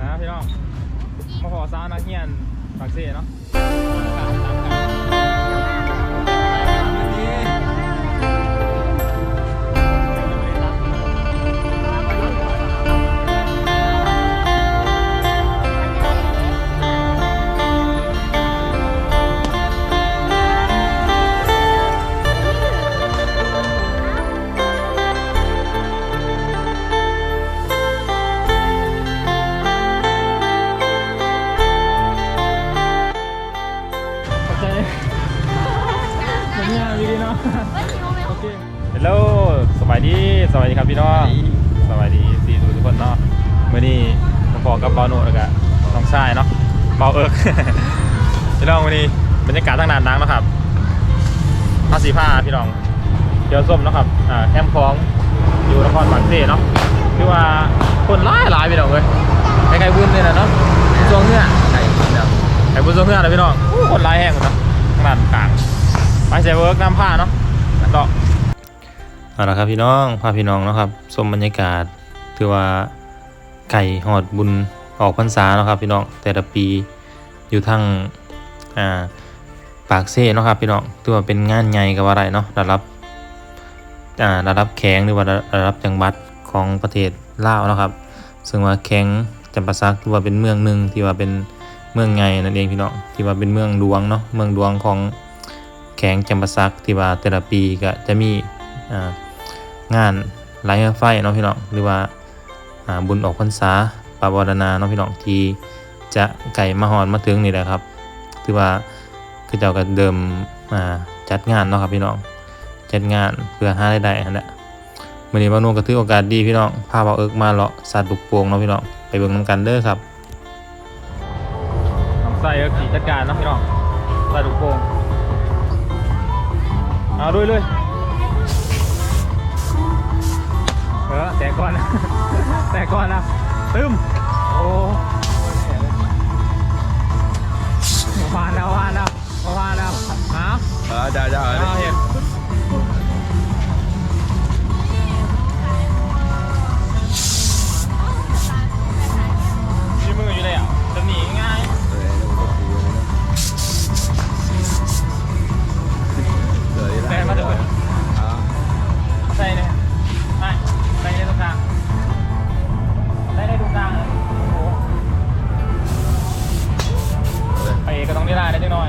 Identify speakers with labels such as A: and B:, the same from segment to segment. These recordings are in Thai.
A: นะพี่น้องมาขอสานักเรียนปากเซ่เนาะ เบาเอิกพี่น้องวันนี้บรรยากาศตั้งนานนักนะครับภาษีผ้าพี่น้องเดี๋ยวส้มนะครับอ่าแคมป์คลองอยู่นครปากเซ่เนาะคือว่าคนหลายหลายพี่น้องเลยใครๆบุญเลยนะเนาะช่วงเนื้อ
B: ไก่กินแล้ว
A: ไอ้บุญทรงเฮือนนะพี่น้องคนร้ายแห้งหมดนะขนาดกลางไปใส่เวิร์กน้ำผ้าเนาะนั่นดอเอาละครับพี่น้องพาพี่น้องเนาะครับชมบรรยากาศถือว่าไก่หอดบุญ ออกพรรษาเนาะครับพี่น้องแต่ละปีอยู่ทางอ่าปากเซ่เนาะครับพี่น้องถือว่าเป็นงานใหญ่กับว่าไรเนาะระดับอ่าระดับแข็งหรือว่าระดับจังหวัดของประเทศลาวเนาะครับ ซึ่งว่าแข็งจำปาสักถือว่าเป็นเมืองหนึ่งที่ว่าเป็นเมืองไงนั่นเองพี่น้องที่ว่าเป็นเมืองหลวงเนาะเมืองหลวงของแขวงจำปาสักที่ว่าแต่ละปีก็จะมีอ่างานไลเรือไฟเนาะพี่น้องหรือว่าอ่าบุญออกพรรษา ปาวารณาเนาะพี่น้องที่จะไก่มาหอนมาถึงนี่แหละครับถือว่าคือเจ้าก็เดิมมาจัดงานเนาะครับพี่น้องจัดงานเพื่อหารายได้นั่นแหละมื่อนี้บางนุ่งก็ถือโอกาสดีพี่น้องพาบ่าวเอิกมาเลาะสัตว์ลูกป่งเนาะพี่น้องไปเบิ่งนํกันเด้อครับใส่ขี่จัดการเนาะพี่น้องใส่ลูกป่งเอาด้วยเลยเออแต่ก่อนนะแต่ก่อนนะ ตึมโอ้มาวานแล้ววานแล้วมาวานแล้วฮะ
B: เออจ้าจ้า
A: เอาเห็น ไม่ได้ได้ได้จังหน่อย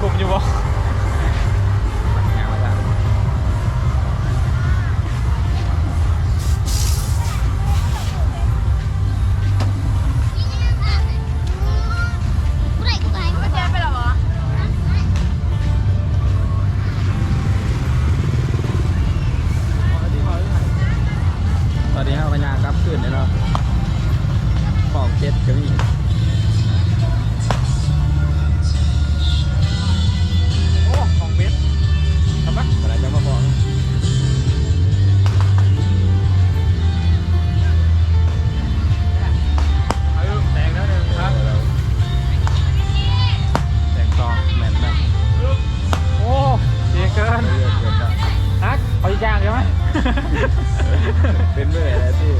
A: กลุ่มอยู่บ่
B: ตอนนี้เราพยายามกลับขึ้นแล้วเนาะของเจ็ดก็มี
A: เป็นเมื่
B: อยแล้วที่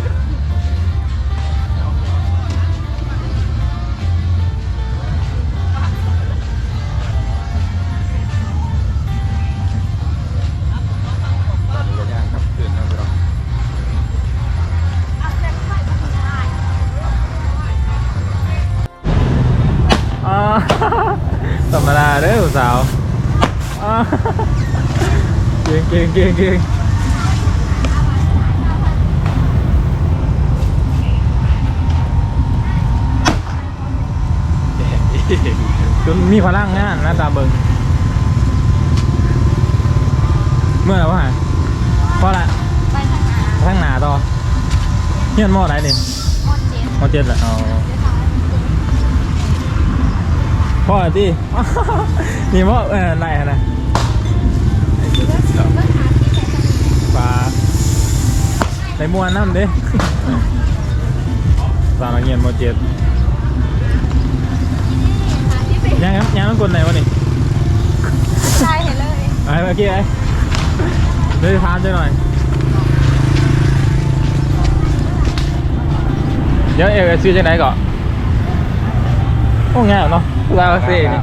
B: ตอนนี้ก็ย่างกลับขึ้นนะพี่น้อง
A: อ่าธรรมดาเด้อสาวอ่าเก่งเก่งเก่งเก่ง จนมีพลังงานนะตาเบิงเมื่อไหร่วะเพราะอะไร
C: ไปทางหน
A: ทางหนาต่อเฮียนหม้อไหนนี่
C: มอดเจ็ด
A: มอเจ็ดแหละอ๋อพ่อที่นี่หม้อเออไหนะนะปลาในมวนน้ำเด้สาวนักเรียนมอเจ็ด ยังครับยังต้องกดไหนวะนี่
C: ใช่เห็นเลย
A: ไอ้เมื่อกี้ไอ้เดี๋ยวถามด้วยหน่อย เดี๋ยวเอวซื้อจากไหนก่อนโอ้ง่ายเนาะลาวาเซ่นี่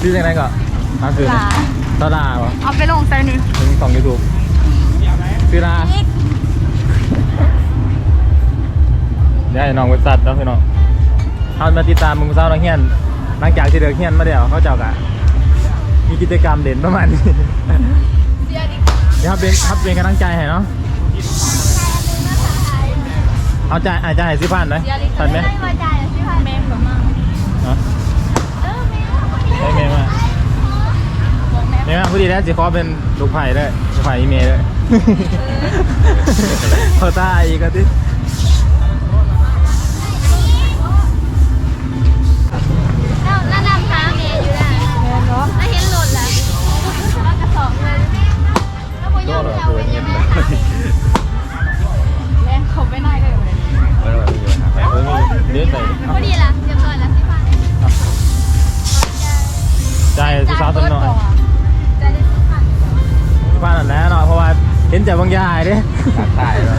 A: ซื้อจากไหนก่อนมาซื้อ
C: ลา
A: ตลาดวะ
C: เอาไปลงใส่นี่
A: ถึงสองยูทูบซื้อลา
C: อีก
A: เดี๋ยวให้น้องไปตัดแล้วพี่น้อง เขามาติดตามมึงเศร้านักเฮียน หลังจากที่เดินเฮียนมาเดี๋ยวเขาเจ้ากะมีกิจกรรมเด่นประมาณนี้
C: เดี๋
A: ยวครับเป็นครับเป็นกำลังใจให้เนาะเอาใจอาจจะให้สิพันไหม
C: เสียดิ
A: ทันไหม
C: ไม่ใจอะพี่พันแมงกับมั่ง
A: เนา
C: เออแมง
A: ได้เมมา
C: บอกแม
A: มมาพอดีแล้วสิขอเป็นลูกไผ่ด้วยลูกไผ่อีเมย์ด้วยเขาตาอีกก็ที่
C: แล้วแล้วนำพาเมย์อยู่ได้แมงเนาะแล้วเห็นหล่นแล้วแล้วกระสอบเลยแล้วพอยอมจะเอาไปยังไงแรงเขาไม่ได้เลย
A: เออมีเดือดไป
C: พอดีละเรียบร้อยแล้วพี่พัน
A: ใจสิสาวสนหน่อย
C: ใจได้พี่พัน
A: สิพันนั่นแหละเนาะเพราะว่าเห็นแต่บางอยางเด้
B: ตายแล้ว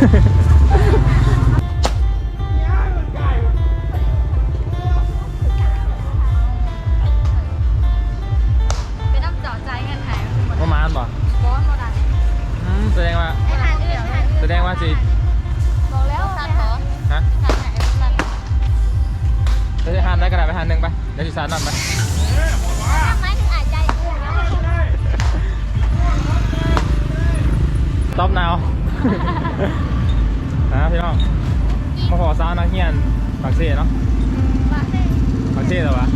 A: แสดงว่าสิ
C: บอกแล้วสันขอ
A: ฮะ
C: สันไหนสัน
A: จะได้หันได้กระดาษไปหันหนึ่งไปเดี๋ยวสิสานนั่นไป
C: ทำไมถึงอ่านใจอื่นแล้ว
A: ต็อปนาวนะพี่น้องมาขอสาวนักเรียนปากเซ่เนาะ
C: มาเซ่
A: ปากเซ่เหรอวะ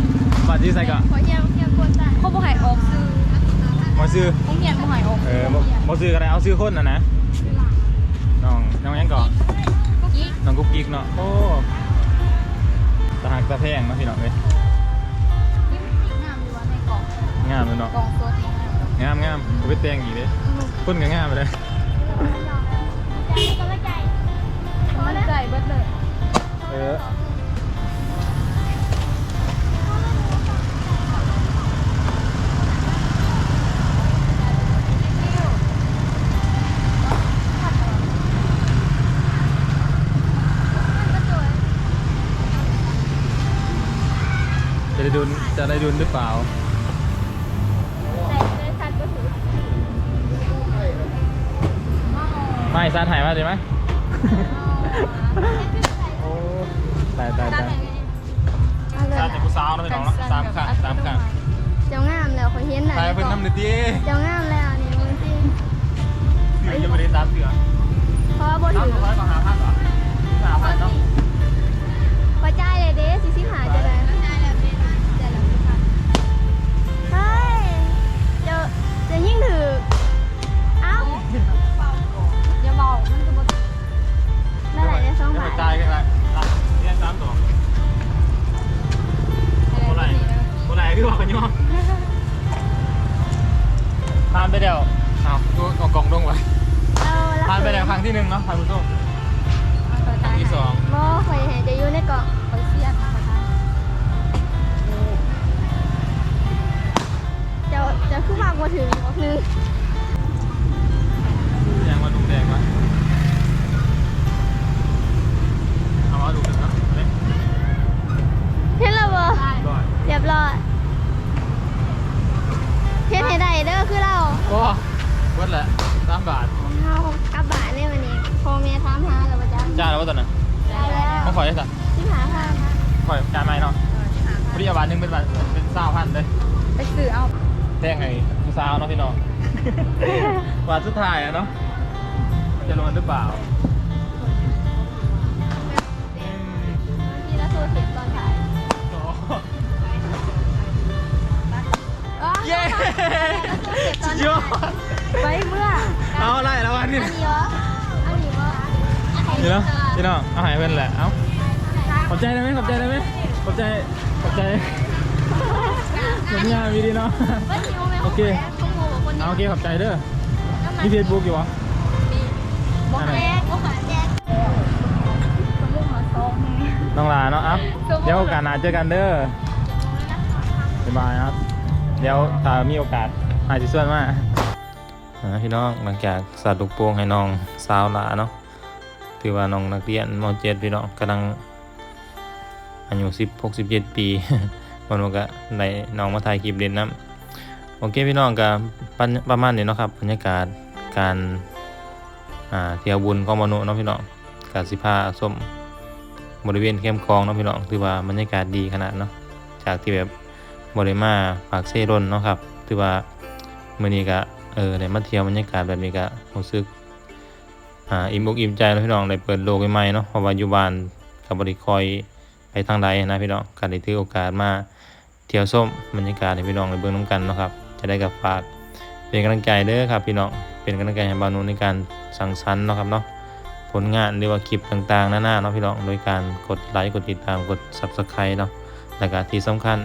A: ปากที่ใส่ก็
C: ขอเยี่ยมเยี่ยมคนใจเขาบอกให้ออกซื้อ
A: มาซื้อ
C: คงเหียนบอกให้ออก
A: เออบ่บ่ซื้อก็ได้เอาซื้อคนน่ะนะ น้องน้องยังก่อน
C: กิ๊ก
A: น้องกุ๊กกิ๊กเนาะโอ้ตะหักตะแพงเนาะพี่น้องเอ้ย
C: ยิ้มยิ้มงามอยู่ว่าในกล่อง
A: งามเลยเนาะ
C: กล่องตัวนี้
A: งามงามกูไปแต่งอีกเด้คนก็งามไปเลย
C: ใจก็ไม่ใจมันใจเบิดเลย
A: เออจะได้ดุนจะได้ดุนหรือเปล่า
C: แต่ในชันก็ถือ
A: ไม่ซาถ่ายมาดีไหมโอ้ตายตายตายซาจากผู้สาวเนาะพี่น้องเนาะสามขันสามขัน
C: เจ้างามแล้วเขาเห็นไหน
A: ตายเพิ่นน้ำหนึ่งที
C: เจ้างามแล้วนี่มึงสิ
A: เสือยังไม่ได้ตามเสือ
C: เพราะว่าบ่
A: ตาม
C: ถือ
A: ตัวร้อยกว่าหาพันเหรอหาพันเนาะ
C: พอใจายเลยเด้สิสิหาจะได้ เดีย
A: วครั้งที่หนึ่งเนาะทานผู้ชมครั้งที่สอง
C: บ่ข่อยเห็นจะอยู่ในกล่องข่อยเสียดนะคะจะจะขึ้นมากกว่าถึงหนึง
A: แดงมาดูแดงมาเอามาดูกันนะเล็ก
C: เห็นแล้วบ่
A: ก่อน
C: เรียบร้อยเฮ็ดให้ได้เด้อคือเรา
A: ก็เบิดแหละสามบาท
C: เฮากลับบ้านในวันนี้พ่อ แม่ถามหาแล้วบ่จ๊ะ
A: จ่ายแล้วว่าตอนนั้น
C: ได้แล้ว
A: มาขอยได้สัก
C: สิหาพัน
A: ขอยจ่ายไหมเนาะพอดีเอาบาทหนึงเป็นบาทเป็นสามพันเลย
C: ไปซื้อเอา
A: แท่งไงผู้สาวเนาะพี่น้องบาทสุดท้ายอะเนาะจะรวนหรือเปล่า
C: ทีละเก็บตอนถ่ายอ๋อ
A: เย้
C: ตอน
A: สุดยอ
C: ถ่าย
A: ด
C: ไปเมื่อ
A: เอาอะไรแล้ววันนี้
C: อันนี้เหรออันนี้เหรอ อัน
A: นี่
C: นี้
A: เนาะ
C: เหรอ
A: พี่น้องเอาใหายเพื่อนแหละเอ้าขอบใจได้ไหมขอบใจได้ไหมขอบใจขอบใจเดี๋ยวนี้มีดีเนาะ
C: ว่าหิวไหม
A: โอเค
C: ของหมูกับคน
A: เอา
C: นี้
A: โอเคขอบใจเด้อมีเฟซบุ๊กอยู่วะ
C: บอกแจ๊กบอกขาแจ๊กสมมุติมาซองไง
A: น้องลาเนาะเอ้าเดี๋ยวโอกาสหน้าเจอกันเด้อบ๊ายบายครับเดี๋ยวถ้ามีโอกาสอาจจะส่วนมาอ่าพี่น้องหลังจากสาดลูกโป่งให้น้องสาวหลาเนาะ ถือว่าน้องนักเรียนม .7 พี่น้องกำลังอายุ10 67ปีวันก็ได้น้องมาถ่ายคลิปเล่นน้ำโอเคพี่น้องก็ปันประมาณนี้เนาะครับบรรยากาศการเที่ยวบุญของมนุษย์เนาะพี่น้องกาสิพาส้มบริเวณเข้มคลองเนาะพี่น้องถือว่าบรรยากาศดีขนาดเนาะจากที่แบบบริมาปากเซรนเนาะครับถือว่ามื้อนี้ก็เออได้มาเที่ยวบรรยากาศแบบนี้ก็รู้สึก อ่าอิ่มอกอิ่มใจเนาะพี่น้องได้เปิดโลกใหม่เนาะเพราะว่าอยู่บ้านกับบริคอยไปทางใดนะพี่น้องก็ได้ถือโอกาสมาเที่ยวส้มบรรยากาศให้พี่น้องได้เบิ่งน้ำกันเนาะครับจะได้กับฝากเป็นกำลังใจเด้อครับพี่น้องเป็นกำลังใจให้บานุในการสั่งสรรค์เนาะครับเนาะผลงานหรือว่าคลิปต่างๆหน้าๆเนาะพี่น้องโดยการกดไลค์กดติดตามกด subscribe เนาะแล้วก็ที่สำคัญ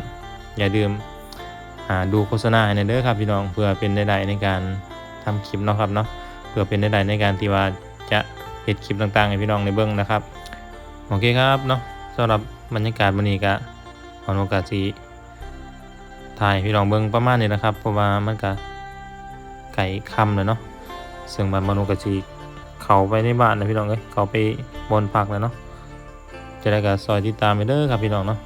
A: อย่าลืมอ่าดูโฆษณาในเด้อครับพี่น้องเพื่อเป็นได้ในการทำคลิปเนาะครับเนาะเพื่อเป็นได้ในการที่ว่า จะเฮ็ดคลิปต่างๆให้พี่น้องได้เบิ่งนะครับ โอเคครับเนาะสำหรับบรรยากาศวันนี้ก็ขอโอกาสสีถ่ายพี่น้องเบิ่งประมาณนี้นะครับเพราะว่ามันก็ไก่คำเลยเนาะซึ่งบ้านมโนกะจีเขาไปในบ้านนะพี่น้องเอ้ยเขาไปบนพักแล้วเนาะจะได้กับซอยติดตามไปเด้อครับพี่น้องเนาะ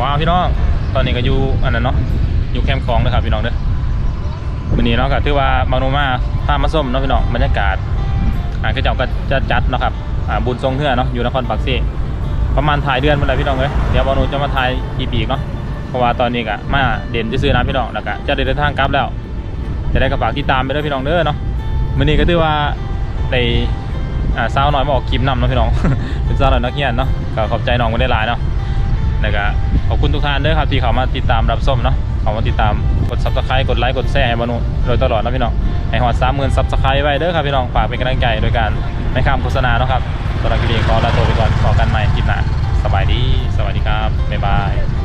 A: ว้าวพี่น้องตอนนี้ก็อยู่อันนั้นเนาะอยู่แคมป์คลองนะครับพี่น้องเด้อวันนี้เนาะก็ถือว่ามาโนมา พามาส้มเนาะพี่น้องบรรยากาศอ่าก็เจ้าก็จะจัดเนาะครับอ่าบุญทรงเทือเนาะอยู่นครปักเสประมาณถ่ายเดือนเมื่อไรพี่น้องเอ้ยเดี๋ยวบอลนูจะมาถ่ายอีปีกเนาะเพราะว่าตอนนี้ก็มาเด่นจะซื้อนะพี่น้องแล้วก็จะเดินทางกลับแล้ว จะได้กระฝากที่ตามไปด้วยพี่น้องเด้อเนาะมื้อนี้ก็ถือว่าได้อ่าสาวน้อยมาออกคลิปนำเนาะพี่น้องเป็นสาวน้อยนักเรียนเนาะก็ขอบใจน้องมาได้หลายเนาะแล้วก็ ขอบคุณทุกท่านเด้อครับที่เขามาติดตามรับชมเนาะเขามาติดตามกด subscribe กดไลค์กดแชร์ให้บอลนูโดยตลอดนะพี่น้องให้หอดสามหมื่น subscribe ไว้เด้อครับพี่น้องฝากเป็นกำลังใจโดยการไม่ข้ามโฆษณาเนาะครับสำหรับคลิปนี้ขอลาตัวไปก่อนขอกันใหม่คลิปหน้าสบายดี สวัสดีครับบ๊ายบาย